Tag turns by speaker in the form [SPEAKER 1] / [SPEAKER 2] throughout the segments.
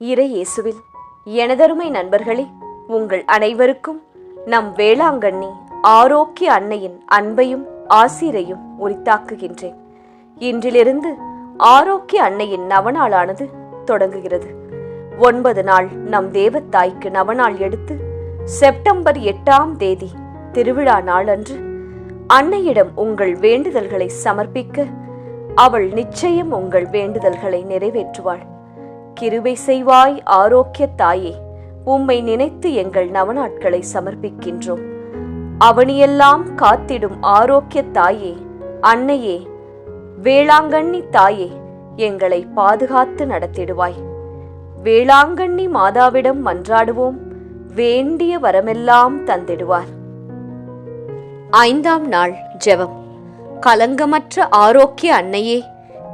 [SPEAKER 1] இறையேசுவில் எனதருமை நண்பர்களே உங்கள் அனைவருக்கும் நம் வேளாங்கண்ணி ஆரோக்கிய அன்னையின் அன்பையும் ஆசிரையும் உரித்தாக்குகின்றேன். இன்றிலிருந்து ஆரோக்கிய அன்னையின் நவநாளானது தொடங்குகிறது. ஒன்பது நாள் நம் தேவத்தாய்க்கு நவநாள் எடுத்து செப்டம்பர் எட்டாம் தேதி திருவிழா நாளன்று அன்னையிடம் உங்கள் வேண்டுதல்களை சமர்ப்பிக்க அவள் நிச்சயம் உங்கள் வேண்டுதல்களை நிறைவேற்றுவாள். கிருபை செய்வாய் ஆரோக்கிய தாயே. உம்மை நினைத்து எங்கள் நவநாட்களை சமர்ப்பிக்கின்றோம். அவனியெல்லாம் காத்திடும் ஆரோக்கிய தாயே. அன்னையே வேளாங்கண்ணி தாயே எங்களை பாதுகாத்து நடத்திடுவாய். வேளாங்கண்ணி மாதாவிடம் மன்றாடுவோம். வேண்டிய வரமெல்லாம் தந்திடுவார். ஐந்தாம் நாள் ஜெபம். கலங்கமற்ற ஆரோக்கிய அன்னையே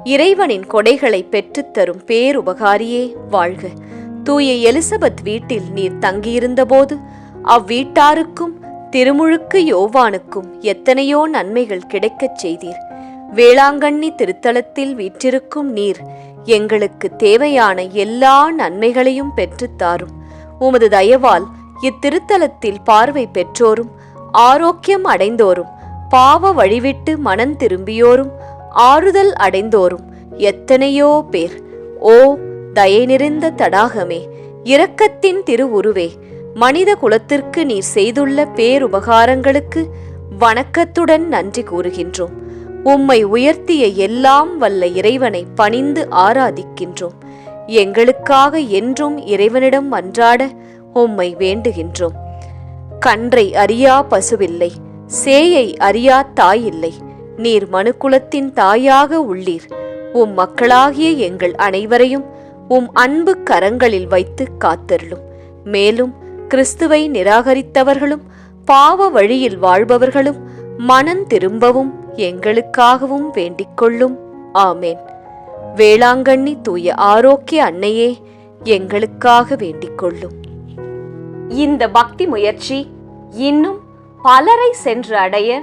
[SPEAKER 1] இறைவனின் கொடைகளை பெற்றுத்தரும் பேருபகாரியே வாழ்க. தூய எலிசபெத் வீட்டில் நீர் தங்கியிருந்தபோது அவ்வீட்டாருக்கும் திருமுழுக்கு யோவானுக்கும் எத்தனையோ நன்மைகள் கிடைக்கச் செய்தீர். வேளாங்கண்ணி திருத்தலத்தில் வீற்றிருக்கும் நீர் எங்களுக்கு தேவையான எல்லா நன்மைகளையும் பெற்றுத்தாரும் உமது தயவால் இத்திருத்தலத்தில் பார்வை பெற்றோரும் ஆரோக்கியம் அடைந்தோரும் பாவ வழிவிட்டு மனம் திரும்பியோரும் ஆறுதல் அடைந்தோரும் எத்தனையோ பேர். ஓ தயை நிறைந்த தடாகமே இரக்கத்தின் திருவுருவே மனித குலத்திற்கு நீர் செய்துள்ள பேருபகாரங்களுக்கு வணக்கத்துடன் நன்றி கூறுகின்றோம். உம்மை உயர்த்திய எல்லாம் வல்ல இறைவனை பணிந்து ஆராதிக்கின்றோம். எங்களுக்காக என்றும் இறைவனிடம் அன்றாட உம்மை வேண்டுகின்றோம். கன்றை அறியா பசுவில்லை சேயை அறியா தாயில்லை நீர் மனுக்குலத்தின் தாயாக உள்ளீர். உம் மக்களாகிய எங்கள் அனைவரையும் உம் அன்பு கரங்களில் வைத்து காத்தருளும். மேலும் கிறிஸ்துவை நிராகரித்தவர்களும் பாவ வழியில் வாழ்பவர்களும் மனம் திரும்பவும் எங்களுக்காகவும் வேண்டிக் கொள்ளும். ஆமேன். வேளாங்கண்ணி தூய ஆரோக்கிய அன்னையே எங்களுக்காக வேண்டிக் கொள்ளும். இந்த பக்தி முயற்சி இன்னும் பலரை சென்று அடைய